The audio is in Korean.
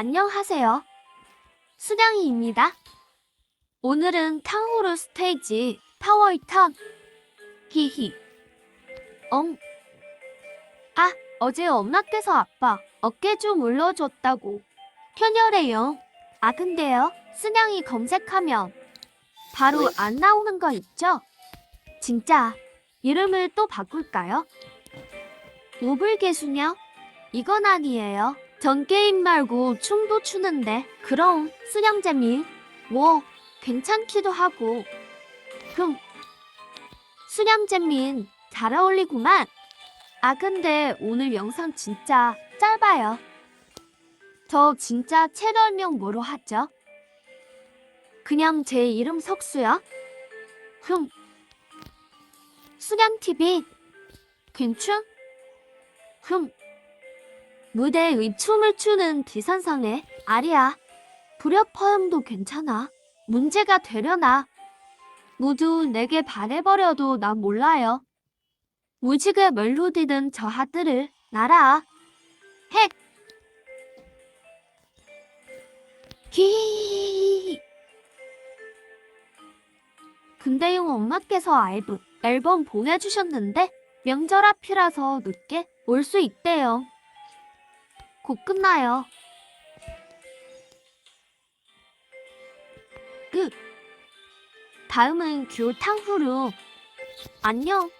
안녕하세요. 수량이입니다. 오늘은 탕후루 스테이지 파워 2턴. 히히. 엉. 아, 어제 엄마 께서 아빠 어깨 좀 올려줬다고. 현열해요. 아, 근데요. 수량이 검색하면 바로 안 나오는 거 있죠? 진짜 이름을 또 바꿀까요? 우불개수녀? 이건 아니에요. 전 게임 말고 춤도 추는데. 그럼 수량재미. 뭐 괜찮기도 하고. 흠. 수량재민 잘 어울리구만. 아 근데 오늘 영상 진짜 짧아요. 저 진짜 채널명 뭐로 하죠? 그냥 제 이름 석수야? 흠. 수량TV 괜춘? 흠 무대의 춤을 추는 비선상의 아리아. 불협 화음도 괜찮아. 문제가 되려나. 모두 내게 반해버려도 난 몰라요. 무지개 멜로디는 저 하트를 날아. 핵! 기 근데요 엄마께서 알브 앨범 보내주셨는데 명절 앞이라서 늦게 올 수 있대요. 곧 끝나요. 끝. 다음은 규 탕후루. 안녕.